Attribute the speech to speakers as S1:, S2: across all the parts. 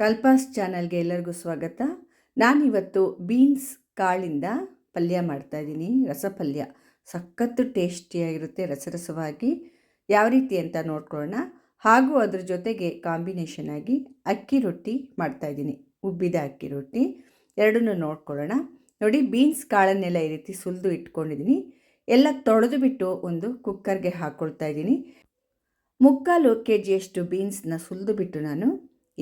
S1: ಕಲ್ಪಾಸ್ ಚಾನಲ್ಗೆ ಎಲ್ಲರಿಗೂ ಸ್ವಾಗತ. ನಾನಿವತ್ತು ಬೀನ್ಸ್ ಕಾಳಿಂದ ಪಲ್ಯ ಮಾಡ್ತಾಯಿದ್ದೀನಿ ರಸಪಲ್ಯ ಸಖತ್ತು ಟೇಸ್ಟಿಯಾಗಿರುತ್ತೆ ರಸರಸವಾಗಿ. ಯಾವ ರೀತಿ ಅಂತ ನೋಡ್ಕೊಳ್ಳೋಣ. ಹಾಗೂ ಅದ್ರ ಜೊತೆಗೆ ಕಾಂಬಿನೇಷನ್ ಆಗಿ ಅಕ್ಕಿ ರೊಟ್ಟಿ ಮಾಡ್ತಾಯಿದ್ದೀನಿ ಉಬ್ಬಿದ ಅಕ್ಕಿ ರೊಟ್ಟಿ. ಎರಡನ್ನೂ ನೋಡ್ಕೊಳ್ಳೋಣ. ನೋಡಿ, ಬೀನ್ಸ್ ಕಾಳನ್ನೆಲ್ಲ ಈ ರೀತಿ ಸುಲಿದು ಇಟ್ಕೊಂಡಿದ್ದೀನಿ. ಎಲ್ಲ ತೊಳೆದು ಬಿಟ್ಟು ಒಂದು ಕುಕ್ಕರ್ಗೆ ಹಾಕ್ಕೊಳ್ತಾ ಇದ್ದೀನಿ. ಮುಕ್ಕಾಲು ಕೆ ಜಿಯಷ್ಟು ಬೀನ್ಸ್ನ ಸುಲಿದು ಬಿಟ್ಟು ನಾನು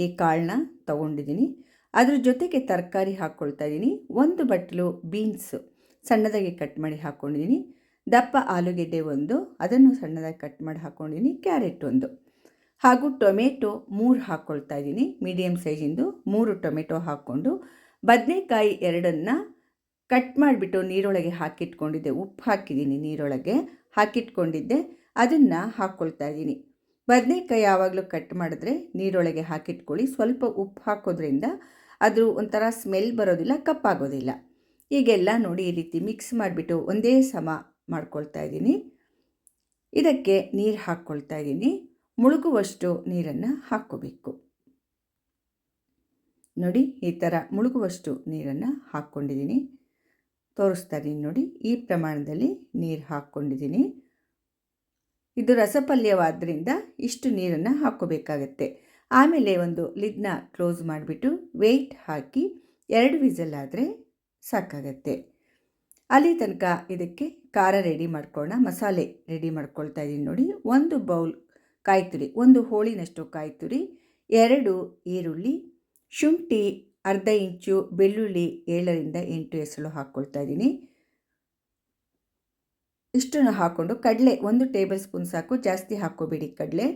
S1: ಈ ಕಾಳನ್ನ ತಗೊಂಡಿದ್ದೀನಿ. ಅದ್ರ ಜೊತೆಗೆ ತರಕಾರಿ ಹಾಕ್ಕೊಳ್ತಾ ಇದ್ದೀನಿ. ಒಂದು ಬಟ್ಲು ಬೀನ್ಸು ಸಣ್ಣದಾಗಿ ಕಟ್ ಮಾಡಿ ಹಾಕ್ಕೊಂಡಿದ್ದೀನಿ ದಪ್ಪ ಆಲೂಗೆಡ್ಡೆ ಒಂದು, ಅದನ್ನು ಸಣ್ಣದಾಗಿ ಕಟ್ ಮಾಡಿ ಹಾಕ್ಕೊಂಡಿದ್ದೀನಿ ಕ್ಯಾರೆಟ್ ಒಂದು. ಹಾಗೂ ಟೊಮೆಟೊ ಮೂರು ಹಾಕ್ಕೊಳ್ತಾ ಇದ್ದೀನಿ. ಮೀಡಿಯಮ್ ಸೈಜಿಂದು ಮೂರು ಟೊಮೆಟೊ ಹಾಕ್ಕೊಂಡು, ಬದನೆಕಾಯಿ ಎರಡನ್ನು ಕಟ್ ಮಾಡಿಬಿಟ್ಟು ನೀರೊಳಗೆ ಹಾಕಿಟ್ಕೊಂಡಿದ್ದೆ. ಉಪ್ಪು ಹಾಕಿದ್ದೀನಿ ನೀರೊಳಗೆ. ಹಾಕಿಟ್ಕೊಂಡಿದ್ದೆ. ಅದನ್ನು ಹಾಕ್ಕೊಳ್ತಾ ಇದ್ದೀನಿ. ಬದನೆಕಾಯಿ ಯಾವಾಗಲೂ ಕಟ್ ಮಾಡಿದ್ರೆ ನೀರೊಳಗೆ ಹಾಕಿಟ್ಕೊಳ್ಳಿ. ಸ್ವಲ್ಪ ಉಪ್ಪು ಹಾಕೋದ್ರಿಂದ ಅದು ಒಂಥರ ಸ್ಮೆಲ್ ಬರೋದಿಲ್ಲ, ಕಪ್ಪಾಗೋದಿಲ್ಲ. ಈಗೆಲ್ಲ ನೋಡಿ ಈ ರೀತಿ ಮಿಕ್ಸ್ ಮಾಡಿಬಿಟ್ಟು ಒಂದೇ ಸಮ ಮಾಡ್ಕೊಳ್ತಾ ಇದ್ದೀನಿ. ಇದಕ್ಕೆ ನೀರು ಹಾಕ್ಕೊಳ್ತಾ ಇದ್ದೀನಿ. ಮುಳುಗುವಷ್ಟು ನೀರನ್ನು ಹಾಕ್ಕೋಬೇಕು. ನೋಡಿ, ಈ ಥರ ಮುಳುಗುವಷ್ಟು ನೀರನ್ನು ಹಾಕ್ಕೊಂಡಿದ್ದೀನಿ. ತೋರಿಸ್ತಾ ಇದ್ದೀನಿ ನೋಡಿ, ಈ ಪ್ರಮಾಣದಲ್ಲಿ ನೀರು ಹಾಕ್ಕೊಂಡಿದ್ದೀನಿ. ಇದು ರಸಪಲ್ಯವಾದ್ದರಿಂದ ಇಷ್ಟು ನೀರನ್ನು ಹಾಕ್ಕೋಬೇಕಾಗತ್ತೆ. ಆಮೇಲೆ ಒಂದು ಲಿಡ್ನ ಕ್ಲೋಸ್ ಮಾಡಿಬಿಟ್ಟು ವೆಯ್ಟ್ ಹಾಕಿ ಎರಡು ವಿಸಲ್ ಆದರೆ ಸಾಕಾಗತ್ತೆ. ಅಲ್ಲಿ ತನಕ ಇದಕ್ಕೆ ಖಾರ ರೆಡಿ ಮಾಡ್ಕೊಳ್ಳೋಣ. ಮಸಾಲೆ ರೆಡಿ ಮಾಡ್ಕೊಳ್ತಾ ಇದ್ದೀನಿ ನೋಡಿ. ಒಂದು ಬೌಲ್ ಕಾಯಿ ತುರಿ ಒಂದು ಹೋಳಿನಷ್ಟು ಕಾಯಿ ತುರಿ ಎರಡು ಈರುಳ್ಳಿ, ಶುಂಠಿ, ಅರ್ಧ ಇಂಚು ಬೆಳ್ಳುಳ್ಳಿ ಏಳರಿಂದ ಎಂಟು ಎಸಳು ಹಾಕ್ಕೊಳ್ತಾ ಇದ್ದೀನಿ ಇಷ್ಟನ್ನು ಹಾಕ್ಕೊಂಡು ಕಡಲೆ ಒಂದು ಟೇಬಲ್ ಸ್ಪೂನ್ ಸಾಕು, ಜಾಸ್ತಿ ಹಾಕ್ಕೋಬೇಡಿ ಕಡಲೆ.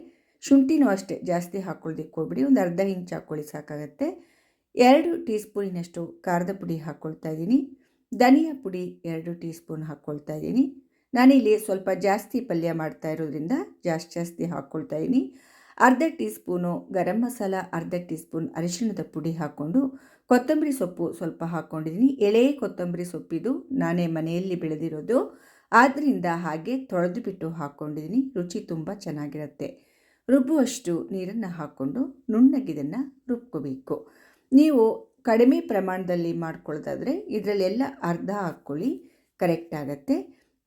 S1: ಶುಂಠಿನೂ ಅಷ್ಟೇ, ಜಾಸ್ತಿ ಹಾಕ್ಕೊಳ್ದಿಕ್ಕೆ ಹೋಗ್ಬಿಡಿ, ಒಂದು ಅರ್ಧ ಇಂಚ್ ಹಾಕ್ಕೊಳ್ಳಿ ಸಾಕಾಗತ್ತೆ. ಎರಡು ಟೀ ಸ್ಪೂನಿನಷ್ಟು ಖಾರದ ಪುಡಿ ಹಾಕ್ಕೊಳ್ತಾ ಇದ್ದೀನಿ. ಧನಿಯಾ ಪುಡಿ ಎರಡು ಟೀ ಸ್ಪೂನ್ ಹಾಕ್ಕೊಳ್ತಾ ಇದ್ದೀನಿ. ನಾನಿಲ್ಲಿ ಸ್ವಲ್ಪ ಜಾಸ್ತಿ ಪಲ್ಯ ಮಾಡ್ತಾ ಇರೋದ್ರಿಂದ ಜಾಸ್ತಿ ಜಾಸ್ತಿ ಹಾಕ್ಕೊಳ್ತಾ ಇದ್ದೀನಿ. ಅರ್ಧ ಟೀ ಸ್ಪೂನು ಗರಂ ಮಸಾಲ, ಅರ್ಧ ಟೀ ಸ್ಪೂನ್ ಅರಿಶಿಣದ ಪುಡಿ ಹಾಕ್ಕೊಂಡು ಕೊತ್ತಂಬರಿ ಸೊಪ್ಪು ಸ್ವಲ್ಪ ಹಾಕ್ಕೊಂಡಿದ್ದೀನಿ. ಎಳೆ ಕೊತ್ತಂಬರಿ ಸೊಪ್ಪಿದು ನಾನೇ ಮನೆಯಲ್ಲಿ ಬೆಳೆದಿರೋದು. ಆದ್ದರಿಂದ ಹಾಗೆ ತೊಳೆದು ಬಿಟ್ಟು ಹಾಕ್ಕೊಂಡಿದ್ದೀನಿ ರುಚಿ ತುಂಬ ಚೆನ್ನಾಗಿರುತ್ತೆ. ರುಬ್ಬುವಷ್ಟು ನೀರನ್ನು ಹಾಕ್ಕೊಂಡು ನುಣ್ಣಗಿದನ್ನು ರುಬ್ಕೋಬೇಕು. ನೀವು ಕಡಿಮೆ ಪ್ರಮಾಣದಲ್ಲಿ ಮಾಡ್ಕೊಳ್ಳೋದಾದರೆ ಇದರಲ್ಲೆಲ್ಲ ಅರ್ಧ ಹಾಕ್ಕೊಳ್ಳಿ, ಕರೆಕ್ಟ್ ಆಗುತ್ತೆ.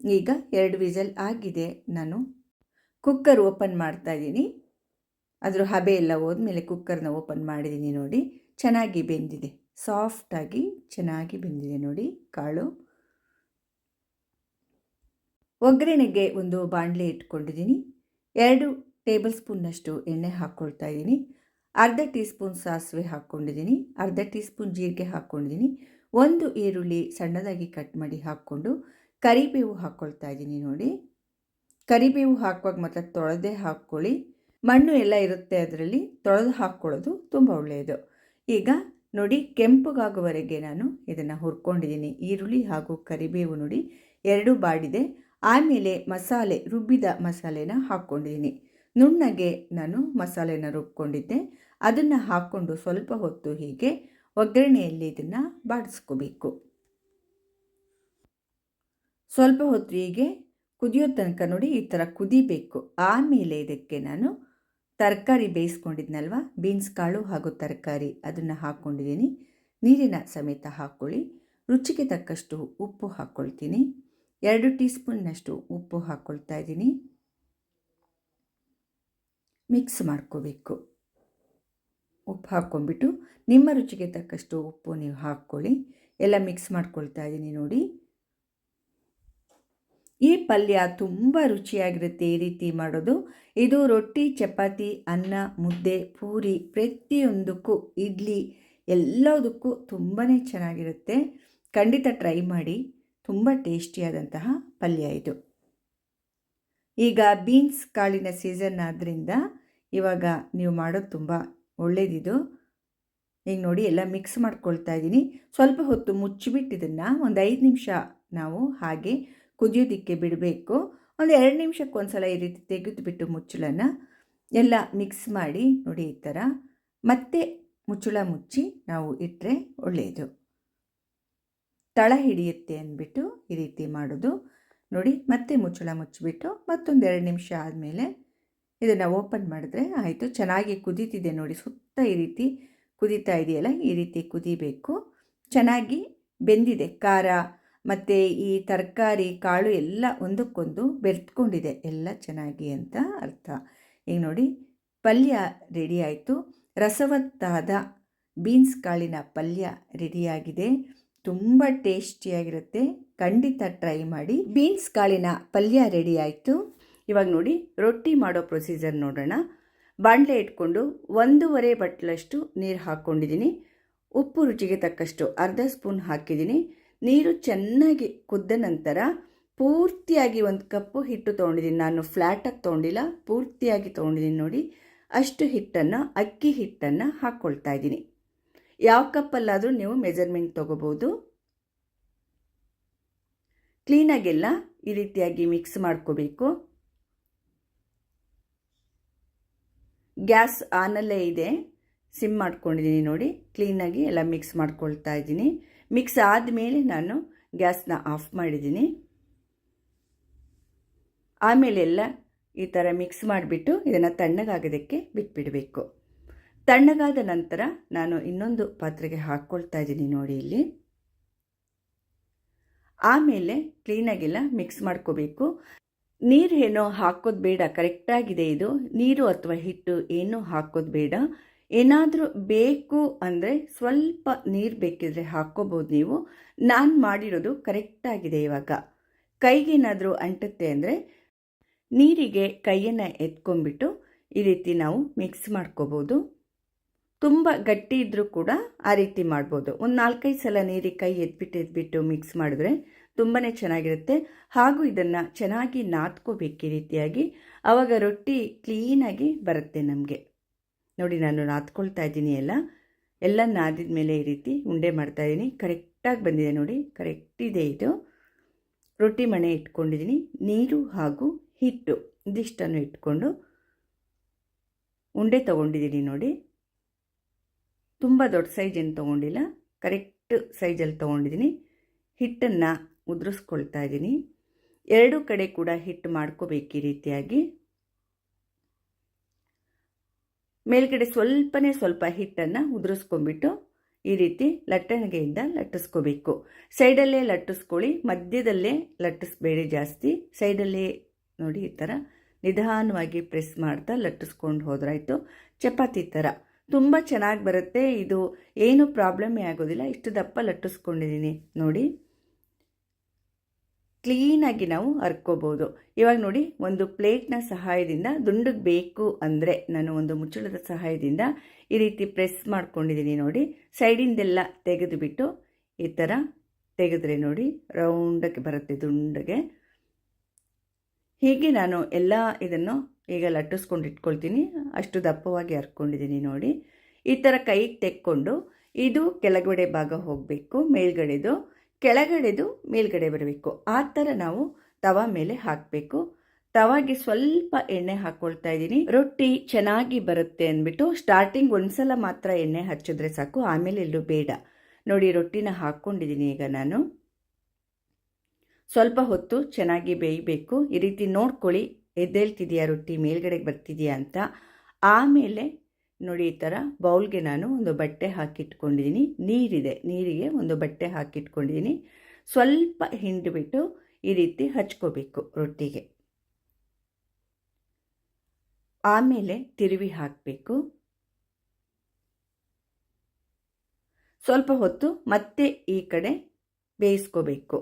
S1: ಈಗ ಎರಡು ವಿಸಲ್ ಆಗಿದೆ. ನಾನು ಕುಕ್ಕರ್ ಓಪನ್ ಮಾಡ್ತಾ ಅದರ ಅದ್ರ ಹಬೆ ಎಲ್ಲ ಹೋದ್ಮೇಲೆ ಕುಕ್ಕರ್ನ ಓಪನ್ ಮಾಡಿದ್ದೀನಿ ನೋಡಿ. ಚೆನ್ನಾಗಿ ಬೆಂದಿದೆ. ಸಾಫ್ಟಾಗಿ ಚೆನ್ನಾಗಿ ಬೆಂದಿದೆ ನೋಡಿ ಕಾಳು. ಒಗ್ಗರಣೆಗೆ ಒಂದು ಬಾಣಲೆ ಇಟ್ಕೊಂಡಿದ್ದೀನಿ. ಎರಡು ಟೇಬಲ್ ಸ್ಪೂನ್ನಷ್ಟು ಎಣ್ಣೆ ಹಾಕ್ಕೊಳ್ತಾ ಇದ್ದೀನಿ. ಅರ್ಧ ಟೀ ಸ್ಪೂನ್ ಸಾಸಿವೆ ಹಾಕ್ಕೊಂಡಿದ್ದೀನಿ. ಅರ್ಧ ಟೀ ಸ್ಪೂನ್ ಜೀರಿಗೆ ಹಾಕ್ಕೊಂಡಿದ್ದೀನಿ. ಒಂದು ಈರುಳ್ಳಿ ಸಣ್ಣದಾಗಿ ಕಟ್ ಮಾಡಿ ಹಾಕ್ಕೊಂಡು ಕರಿಬೇವು ಹಾಕ್ಕೊಳ್ತಾ ಇದ್ದೀನಿ ನೋಡಿ. ಕರಿಬೇವು ಹಾಕುವಾಗ ಮಾತ್ರ ತೊಳೆದೇ ಹಾಕ್ಕೊಳ್ಳಿ. ಮಣ್ಣು ಎಲ್ಲ ಇರುತ್ತೆ ಅದರಲ್ಲಿ. ತೊಳೆದು ಹಾಕ್ಕೊಳ್ಳೋದು ತುಂಬ ಒಳ್ಳೆಯದು. ಈಗ ನೋಡಿ, ಕೆಂಪುಗಾಗುವವರೆಗೆ ನಾನು ಇದನ್ನು ಹುರ್ಕೊಂಡಿದ್ದೀನಿ. ಈರುಳ್ಳಿ ಹಾಗೂ ಕರಿಬೇವು ನೋಡಿ, ಎರಡೂ ಬಾಡಿದೆ. ಆಮೇಲೆ ಮಸಾಲೆ, ರುಬ್ಬಿದ ಮಸಾಲೆನ ಹಾಕ್ಕೊಂಡಿದ್ದೀನಿ ನುಣ್ಣಗೆ ನಾನು ಮಸಾಲೆನ ರುಬ್ಕೊಂಡಿದ್ದೆ. ಅದನ್ನು ಹಾಕ್ಕೊಂಡು ಸ್ವಲ್ಪ ಹೊತ್ತು ಹೀಗೆ ಒಗ್ಗರಣೆಯಲ್ಲಿ ಇದನ್ನು ಬಾಡಿಸ್ಕೋಬೇಕು. ಸ್ವಲ್ಪ ಹೊತ್ತು ಹೀಗೆ ಕುದಿಯೋ ತನಕ ನೋಡಿ ಈ ಥರ ಕುದಿಬೇಕು. ಆಮೇಲೆ ಇದಕ್ಕೆ ನಾನು ತರಕಾರಿ ಬೇಯಿಸ್ಕೊಂಡಿದ್ನಲ್ವ? ಬೀನ್ಸ್ ಕಾಳು ಹಾಗೂ ತರಕಾರಿ ಅದನ್ನು ಹಾಕ್ಕೊಂಡಿದ್ದೀನಿ ನೀರಿನ ಸಮೇತ ಹಾಕ್ಕೊಳ್ಳಿ. ರುಚಿಗೆ ತಕ್ಕಷ್ಟು ಉಪ್ಪು ಹಾಕ್ಕೊಳ್ತೀನಿ. ಎರಡು ಟೀ ಸ್ಪೂನ್ನಷ್ಟು ಉಪ್ಪು ಹಾಕ್ಕೊಳ್ತಾ ಇದ್ದೀನಿ. ಮಿಕ್ಸ್ ಮಾಡ್ಕೋಬೇಕು. ಉಪ್ಪು ಹಾಕ್ಕೊಂಬಿಟ್ಟು ನಿಮ್ಮ ರುಚಿಗೆ ತಕ್ಕಷ್ಟು ಉಪ್ಪು ನೀವು ಹಾಕ್ಕೊಳ್ಳಿ. ಎಲ್ಲ ಮಿಕ್ಸ್ ಮಾಡ್ಕೊಳ್ತಾ ಇದ್ದೀನಿ ನೋಡಿ. ಈ ಪಲ್ಯ ತುಂಬ ರುಚಿಯಾಗಿರುತ್ತೆ ಈ ರೀತಿ ಮಾಡೋದು. ಇದು ರೊಟ್ಟಿ, ಚಪಾತಿ, ಅನ್ನ, ಮುದ್ದೆ, ಪೂರಿ ಪ್ರತಿಯೊಂದಕ್ಕೂ ಇಡ್ಲಿ ಎಲ್ಲದಕ್ಕೂ ತುಂಬಾ ಚೆನ್ನಾಗಿರುತ್ತೆ. ಖಂಡಿತ ಟ್ರೈ ಮಾಡಿ. ತುಂಬ ಟೇಸ್ಟಿಯಾದಂತಹ ಪಲ್ಯ ಇದು. ಈಗ ಬೀನ್ಸ್ ಕಾಳಿನ ಸೀಸನ್ ಆದ್ದರಿಂದ ಇವಾಗ ನೀವು ಮಾಡೋದು ತುಂಬ ಒಳ್ಳೆಯದಿದು ಈಗ ನೋಡಿ ಎಲ್ಲ ಮಿಕ್ಸ್ ಮಾಡ್ಕೊಳ್ತಾ ಇದ್ದೀನಿ. ಸ್ವಲ್ಪ ಹೊತ್ತು ಮುಚ್ಚಿಬಿಟ್ಟಿದ್ದನ್ನು ಒಂದು ಐದು ನಿಮಿಷ ನಾವು ಹಾಗೆ ಕುದಿಯೋದಕ್ಕೆ ಬಿಡಬೇಕು. ಒಂದು ಎರಡು ನಿಮಿಷಕ್ಕೆ ಒಂದು ಸಲ ಈ ರೀತಿ ತೆಗೆದುಬಿಟ್ಟು ಮುಚ್ಚಳನ್ನು ಎಲ್ಲ ಮಿಕ್ಸ್ ಮಾಡಿ ನೋಡಿ ಈ ಥರ ಮತ್ತೆ ಮುಚ್ಚಳ ಮುಚ್ಚಿ ನಾವು ಇಟ್ಟರೆ ಒಳ್ಳೆಯದು ತಳ ಹಿಡಿಯುತ್ತೆ ಅಂದ್ಬಿಟ್ಟು ಈ ರೀತಿ ಮಾಡೋದು. ನೋಡಿ, ಮತ್ತೆ ಮುಚ್ಚಳ ಮುಚ್ಚಿಬಿಟ್ಟು ಮತ್ತೊಂದು ಎರಡು ನಿಮಿಷ ಆದಮೇಲೆ ಇದನ್ನು ಓಪನ್ ಮಾಡಿದ್ರೆ ಆಯಿತು. ಚೆನ್ನಾಗಿ ಕುದೀತಿದೆ ನೋಡಿ, ಸುತ್ತ ಈ ರೀತಿ ಕುದೀತಾ ಇದೆಯಲ್ಲ, ಈ ರೀತಿ ಕುದಿಬೇಕು. ಚೆನ್ನಾಗಿ ಬೆಂದಿದೆ, ಖಾರ ಮತ್ತು ಈ ತರಕಾರಿ, ಕಾಳು ಎಲ್ಲ ಒಂದಕ್ಕೊಂದು ಬೆರೆತ್ಕೊಂಡಿದೆ, ಎಲ್ಲ ಚೆನ್ನಾಗಿ ಅಂತ ಅರ್ಥ. ಈಗ ನೋಡಿ, ಪಲ್ಯ ರೆಡಿ ಆಯಿತು. ರಸವತ್ತಾದ ಬೀನ್ಸ್ ಕಾಳಿನ ಪಲ್ಯ ರೆಡಿಯಾಗಿದೆ. ತುಂಬ ಟೇಸ್ಟಿಯಾಗಿರುತ್ತೆ. ಖಂಡಿತ ಟ್ರೈ ಮಾಡಿ. ಬೀನ್ಸ್ ಕಾಳಿನ ಪಲ್ಯ ರೆಡಿ ಆಯಿತು. ಇವಾಗ ನೋಡಿ, ರೊಟ್ಟಿ ಮಾಡೋ ಪ್ರೊಸೀಜರ್ ನೋಡೋಣ. ಬಾಣಲೆ ಇಟ್ಕೊಂಡು ಒಂದೂವರೆ ಬಟ್ಲಷ್ಟು ನೀರು ಹಾಕ್ಕೊಂಡಿದ್ದೀನಿ. ಉಪ್ಪು ರುಚಿಗೆ ತಕ್ಕಷ್ಟು ಅರ್ಧ ಸ್ಪೂನ್ ಹಾಕಿದ್ದೀನಿ. ನೀರು ಚೆನ್ನಾಗಿ ಕುದ್ದ ನಂತರ ಪೂರ್ತಿಯಾಗಿ ಒಂದು ಕಪ್ಪು ಹಿಟ್ಟು ತೊಗೊಂಡಿದ್ದೀನಿ. ನಾನು ಫ್ಲ್ಯಾಟಾಗಿ ತೊಗೊಂಡಿಲ್ಲ, ಪೂರ್ತಿಯಾಗಿ ತೊಗೊಂಡಿದ್ದೀನಿ ನೋಡಿ. ಅಷ್ಟು ಹಿಟ್ಟನ್ನು, ಅಕ್ಕಿ ಹಿಟ್ಟನ್ನು ಹಾಕ್ಕೊಳ್ತಾ ಇದ್ದೀನಿ. ಯಾವ ಕಪ್ಪಲ್ಲಾದರೂ ನೀವು ಮೆಜರ್ಮೆಂಟ್ ತೊಗೋಬೋದು ಕ್ಲೀನಾಗೆಲ್ಲ ಈ ರೀತಿಯಾಗಿ ಮಿಕ್ಸ್ ಮಾಡ್ಕೋಬೇಕು. ಗ್ಯಾಸ್ ಆನಲ್ಲೇ ಇದೆ, ಸಿಮ್ ಮಾಡ್ಕೊಂಡಿದ್ದೀನಿ ನೋಡಿ ಕ್ಲೀನಾಗಿ ಎಲ್ಲ ಮಿಕ್ಸ್ ಮಾಡ್ಕೊಳ್ತಾ ಇದ್ದೀನಿ. ಮಿಕ್ಸ್ ಆದಮೇಲೆ ನಾನು ಗ್ಯಾಸ್ನ ಆಫ್ ಮಾಡಿದ್ದೀನಿ. ಆಮೇಲೆಲ್ಲ ಈ ಥರ ಮಿಕ್ಸ್ ಮಾಡಿಬಿಟ್ಟು ಇದನ್ನು ತಣ್ಣಗಾಗೋದಕ್ಕೆ ಬಿಟ್ಬಿಡಬೇಕು. ತಣ್ಣಗಾದ ನಂತರ ನಾನು ಇನ್ನೊಂದು ಪಾತ್ರೆಗೆ ಹಾಕ್ಕೊಳ್ತಾ ಇದ್ದೀನಿ ನೋಡಿ ಇಲ್ಲಿ. ಆಮೇಲೆ ಕ್ಲೀನಾಗೆಲ್ಲ ಮಿಕ್ಸ್ ಮಾಡ್ಕೋಬೇಕು. ನೀರು ಏನೋ ಹಾಕೋದು ಬೇಡ ಕರೆಕ್ಟಾಗಿದೆ ಇದು. ನೀರು ಅಥವಾ ಹಿಟ್ಟು ಏನೂ ಹಾಕೋದು ಬೇಡ. ಏನಾದರೂ ಬೇಕು ಅಂದರೆ ಸ್ವಲ್ಪ ನೀರು ಬೇಕಿದ್ರೆ ಹಾಕ್ಕೋಬೋದು ನೀವು. ನಾನು ಮಾಡಿರೋದು ಕರೆಕ್ಟಾಗಿದೆ ಇವಾಗ. ಕೈಗೇನಾದರೂ ಅಂಟುತ್ತೆ ಅಂದರೆ ನೀರಿಗೆ ಕೈಯನ್ನು ಎತ್ಕೊಂಡ್ಬಿಟ್ಟು ಈ ರೀತಿ ನಾವು ಮಿಕ್ಸ್ ಮಾಡ್ಕೋಬೋದು. ತುಂಬ ಗಟ್ಟಿ ಇದ್ದರೂ ಕೂಡ ಆ ರೀತಿ ಮಾಡ್ಬೋದು. ಒಂದು ನಾಲ್ಕೈದು ಸಲ ನೀರಿಗೆ ಕೈ ಎದ್ಬಿಟ್ಟು ಎದ್ಬಿಟ್ಟು ಮಿಕ್ಸ್ ಮಾಡಿದ್ರೆ ತುಂಬಾ ಚೆನ್ನಾಗಿರುತ್ತೆ. ಹಾಗೂ ಇದನ್ನು ಚೆನ್ನಾಗಿ ನಾದ್ಕೋಬೇಕು ಈ ರೀತಿಯಾಗಿ. ಆವಾಗ ರೊಟ್ಟಿ ಕ್ಲೀನಾಗಿ ಬರುತ್ತೆ ನಮಗೆ. ನೋಡಿ ನಾನು ನಾದ್ಕೊಳ್ತಾ ಇದ್ದೀನಿ ಎಲ್ಲ. ಎಲ್ಲ ನಾದಿದ ಮೇಲೆ ಈ ರೀತಿ ಉಂಡೆ ಮಾಡ್ತಾ ಇದ್ದೀನಿ. ಕರೆಕ್ಟಾಗಿ ಬಂದಿದೆ ನೋಡಿ. ಕರೆಕ್ಟ್ ಇದೆ ಇದು. ರೊಟ್ಟಿ ಮಣೆ ಇಟ್ಕೊಂಡಿದ್ದೀನಿ. ನೀರು ಹಾಗೂ ಹಿಟ್ಟು, ಇದಿಷ್ಟನ್ನು ಇಟ್ಕೊಂಡು ಉಂಡೆ ತಗೊಂಡಿದ್ದೀನಿ ನೋಡಿ. ತುಂಬ ದೊಡ್ಡ ಸೈಜ್ ಏನು ತೊಗೊಂಡಿಲ್ಲ. ಕರೆಕ್ಟ್ ಸೈಜಲ್ಲಿ ತೊಗೊಂಡಿದ್ದೀನಿ. ಹಿಟ್ಟನ್ನು ಉದುರಿಸ್ಕೊಳ್ತಾ ಇದ್ದೀನಿ. ಎರಡೂ ಕಡೆ ಕೂಡ ಹಿಟ್ಟು ಮಾಡ್ಕೋಬೇಕು ಈ ರೀತಿಯಾಗಿ. ಮೇಲ್ಗಡೆ ಸ್ವಲ್ಪನೇ ಸ್ವಲ್ಪ ಹಿಟ್ಟನ್ನು ಉದುರಿಸ್ಕೊಂಡ್ಬಿಟ್ಟು ಈ ರೀತಿ ಲಟ್ಟಣಿಗೆಯಿಂದ ಲಟ್ಟಿಸ್ಕೋಬೇಕು. ಸೈಡಲ್ಲೇ ಲಟ್ಟಿಸ್ಕೊಳ್ಳಿ, ಮಧ್ಯದಲ್ಲೇ ಲಟ್ಟಿಸ್ಬೇಡಿ ಜಾಸ್ತಿ. ಸೈಡಲ್ಲೇ ನೋಡಿ ಈ ಥರ ನಿಧಾನವಾಗಿ ಪ್ರೆಸ್ ಮಾಡ್ತಾ ಲಟ್ಟಿಸ್ಕೊಂಡು ಹೋದ್ರಾಯಿತು. ಚಪಾತಿ ಥರ ತುಂಬ ಚೆನ್ನಾಗಿ ಬರುತ್ತೆ. ಇದು ಏನು ಪ್ರಾಬ್ಲಮ್ಮೇ ಆಗೋದಿಲ್ಲ. ಇಷ್ಟು ದಪ್ಪ ಲಟ್ಟಿಸ್ಕೊಂಡಿದ್ದೀನಿ ನೋಡಿ. ಕ್ಲೀನಾಗಿ ನಾವು ಹರ್ಕೋಬೋದು ಇವಾಗ ನೋಡಿ, ಒಂದು ಪ್ಲೇಟ್ನ ಸಹಾಯದಿಂದ ದುಂಡಗೆ ಬೇಕು ಅಂದರೆ ನಾನು ಒಂದು ಮುಚ್ಚಳದ ಸಹಾಯದಿಂದ ಈ ರೀತಿ ಪ್ರೆಸ್ ಮಾಡ್ಕೊಂಡಿದ್ದೀನಿ ನೋಡಿ. ಸೈಡಿಂದೆಲ್ಲ ತೆಗೆದುಬಿಟ್ಟು ಈ ಥರ ತೆಗೆದ್ರೆ ನೋಡಿ ರೌಂಡಕ್ಕೆ ಬರುತ್ತೆ ದುಂಡಗೆ. ಹೀಗೆ ನಾನು ಎಲ್ಲ ಇದನ್ನು ಈಗ ಲಟ್ಟಿಸ್ಕೊಂಡು ಇಟ್ಕೊಳ್ತೀನಿ. ಅಷ್ಟು ದಪ್ಪವಾಗಿ ಹರ್ಕೊಂಡಿದ್ದೀನಿ ನೋಡಿ. ಈ ಥರ ಕೈಗೆ ತೆಕ್ಕೊಂಡು ಇದು ಕೆಳಗಡೆ ಭಾಗ ಹೋಗಬೇಕು, ಮೇಲ್ಗಡೆದು. ಕೆಳಗಡೆದು ಮೇಲ್ಗಡೆ ಬರಬೇಕು. ಆ ಥರ ನಾವು ತವ ಮೇಲೆ ಹಾಕಬೇಕು. ತವಾಗೆ ಸ್ವಲ್ಪ ಎಣ್ಣೆ ಹಾಕ್ಕೊಳ್ತಾ ಇದ್ದೀನಿ. ರೊಟ್ಟಿ ಚೆನ್ನಾಗಿ ಬರುತ್ತೆ ಅಂದ್ಬಿಟ್ಟು ಸ್ಟಾರ್ಟಿಂಗ್ ಒಂದ್ಸಲ ಮಾತ್ರ ಎಣ್ಣೆ ಹಚ್ಚಿದ್ರೆ ಸಾಕು, ಆಮೇಲೆ ಎಲ್ಲೂ ಬೇಡ. ನೋಡಿ, ರೊಟ್ಟಿನ ಹಾಕ್ಕೊಂಡಿದ್ದೀನಿ ಈಗ ನಾನು. ಸ್ವಲ್ಪ ಹೊತ್ತು ಚೆನ್ನಾಗಿ ಬೇಯಬೇಕು. ಈ ರೀತಿ ನೋಡ್ಕೊಳ್ಳಿ. ಎದ್ದೇಳ್ತಿದೆಯಾ ರೊಟ್ಟಿ ಮೇಲ್ಗಡೆಗೆ ಬರ್ತಿದೆಯಾ ಅಂತ. ಆಮೇಲೆ ನೋಡಿ ಈ ಥರ ಬೌಲ್ಗೆ ನಾನು ಒಂದು ಬಟ್ಟೆ ಹಾಕಿಟ್ಕೊಂಡಿದ್ದೀನಿ. ನೀರಿದೆ, ನೀರಿಗೆ ಒಂದು ಬಟ್ಟೆ ಹಾಕಿಟ್ಕೊಂಡಿದ್ದೀನಿ. ಸ್ವಲ್ಪ ಹಿಂಡಿಬಿಟ್ಟು ಈ ರೀತಿ ಹಚ್ಕೋಬೇಕು ರೊಟ್ಟಿಗೆ. ಆಮೇಲೆ ತಿರುವಿ ಹಾಕಬೇಕು. ಸ್ವಲ್ಪ ಹೊತ್ತು ಮತ್ತೆ ಈ ಕಡೆ ಬೇಯಿಸ್ಕೋಬೇಕು.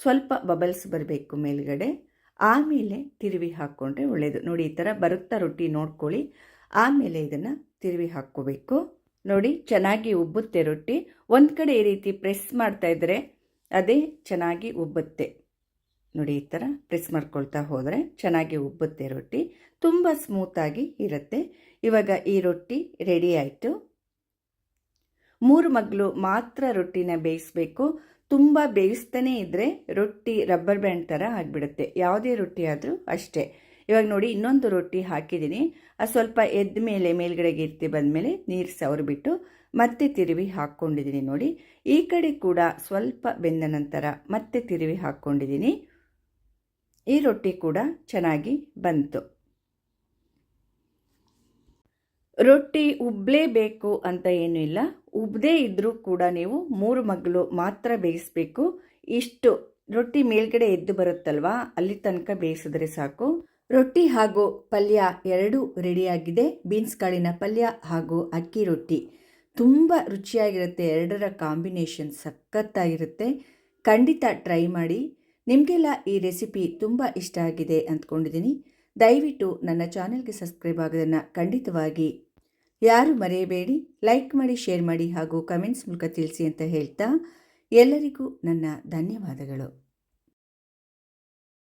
S1: ಸ್ವಲ್ಪ ಬಬಲ್ಸ್ ಬರಬೇಕು ಮೇಲ್ಗಡೆ. ಆಮೇಲೆ ತಿರುವಿ ಹಾಕ್ಕೊಂಡ್ರೆ ಒಳ್ಳೆಯದು ನೋಡಿ, ಈ ಥರ ಬರುತ್ತಾ ರೊಟ್ಟಿ ನೋಡ್ಕೊಳ್ಳಿ. ಆಮೇಲೆ ಇದನ್ನು ತಿರುವಿ ಹಾಕ್ಕೋಬೇಕು. ನೋಡಿ, ಚೆನ್ನಾಗಿ ಉಬ್ಬುತ್ತೆ ರೊಟ್ಟಿ. ಒಂದು ಕಡೆ ಈ ರೀತಿ ಪ್ರೆಸ್ ಮಾಡ್ತಾ ಇದ್ದರೆ ಅದೇ ಚೆನ್ನಾಗಿ ಉಬ್ಬುತ್ತೆ. ನೋಡಿ, ಈ ಥರ ಪ್ರೆಸ್ ಮಾಡ್ಕೊಳ್ತಾ ಹೋದರೆ ಚೆನ್ನಾಗಿ ಉಬ್ಬುತ್ತೆ ರೊಟ್ಟಿ. ತುಂಬ ಸ್ಮೂತಾಗಿ ಇರುತ್ತೆ. ಇವಾಗ ಈ ರೊಟ್ಟಿ ರೆಡಿ ಆಯಿತು. ಮೂರು ಮಗ್ಲು ಮಾತ್ರ ರೊಟ್ಟಿನ ಬೇಯಿಸಬೇಕು. ತುಂಬ ಬೇಯಿಸ್ತಾನೆ ಇದ್ದರೆ ರೊಟ್ಟಿ ರಬ್ಬರ್ ಬ್ಯಾಂಡ್ ಥರ ಆಗಿಬಿಡುತ್ತೆ. ಯಾವುದೇ ರೊಟ್ಟಿ ಆದರೂ ಅಷ್ಟೇ. ಇವಾಗ ನೋಡಿ ಇನ್ನೊಂದು ರೊಟ್ಟಿ ಹಾಕಿದ್ದೀನಿ. ಅದು ಸ್ವಲ್ಪ ಎದ್ದ ಮೇಲೆ ಮೇಲ್ಗಡೆಗೆ ಇರ್ತಿ ಬಂದಮೇಲೆ ನೀರು ಸವರಿಬಿಟ್ಟು ಮತ್ತೆ ತಿರುವಿ ಹಾಕ್ಕೊಂಡಿದ್ದೀನಿ ನೋಡಿ. ಈ ಕಡೆ ಕೂಡ ಸ್ವಲ್ಪ ಬೆಂದ ನಂತರ ಮತ್ತೆ ತಿರುವಿ ಹಾಕ್ಕೊಂಡಿದ್ದೀನಿ. ಈ ರೊಟ್ಟಿ ಕೂಡ ಚೆನ್ನಾಗಿ ಬಂತು. ರೊಟ್ಟಿ ಉಬ್ಬಲೇಬೇಕು ಅಂತ ಏನೂ ಇಲ್ಲ. ಉಬ್ಬದೇ ಇದ್ದರೂ ಕೂಡ ನೀವು ಮೂರು ಮಗ್ಗಲು ಮಾತ್ರ ಬೇಯಿಸಬೇಕು. ಇಷ್ಟು ರೊಟ್ಟಿ ಮೇಲ್ಗಡೆ ಎದ್ದು ಬರುತ್ತಲ್ವಾ? ಅಲ್ಲಿ ತನಕ ಬೇಯಿಸಿದ್ರೆ ಸಾಕು. ರೊಟ್ಟಿ ಹಾಗೂ ಪಲ್ಯ ಎರಡೂ ರೆಡಿಯಾಗಿದೆ. ಬೀನ್ಸ್ ಕಾಳಿನ ಪಲ್ಯ ಹಾಗೂ ಅಕ್ಕಿ ರೊಟ್ಟಿ ತುಂಬ ರುಚಿಯಾಗಿರುತ್ತೆ. ಎರಡರ ಕಾಂಬಿನೇಷನ್ ಸಖತ್ತಾಗಿರುತ್ತೆ. ಖಂಡಿತ ಟ್ರೈ ಮಾಡಿ. ನಿಮಗೆಲ್ಲ ಈ ರೆಸಿಪಿ ತುಂಬ ಇಷ್ಟ ಆಗಿದೆ ಅಂದ್ಕೊಂಡಿದ್ದೀನಿ. ದಯವಿಟ್ಟು ನನ್ನ ಚಾನೆಲ್ಗೆ ಸಬ್ಸ್ಕ್ರೈಬ್ ಆಗೋದನ್ನು ಖಂಡಿತವಾಗಿ ಯಾರು ಮರೆಯಬೇಡಿ, ಲೈಕ್ ಮಾಡಿ, ಶೇರ್ ಮಾಡಿ ಹಾಗೂ ಕಮೆಂಟ್ಸ್ ಮೂಲಕ ತಿಳಿಸಿ ಅಂತ ಹೇಳ್ತಾ ಎಲ್ಲರಿಗೂ ನನ್ನ ಧನ್ಯವಾದಗಳು.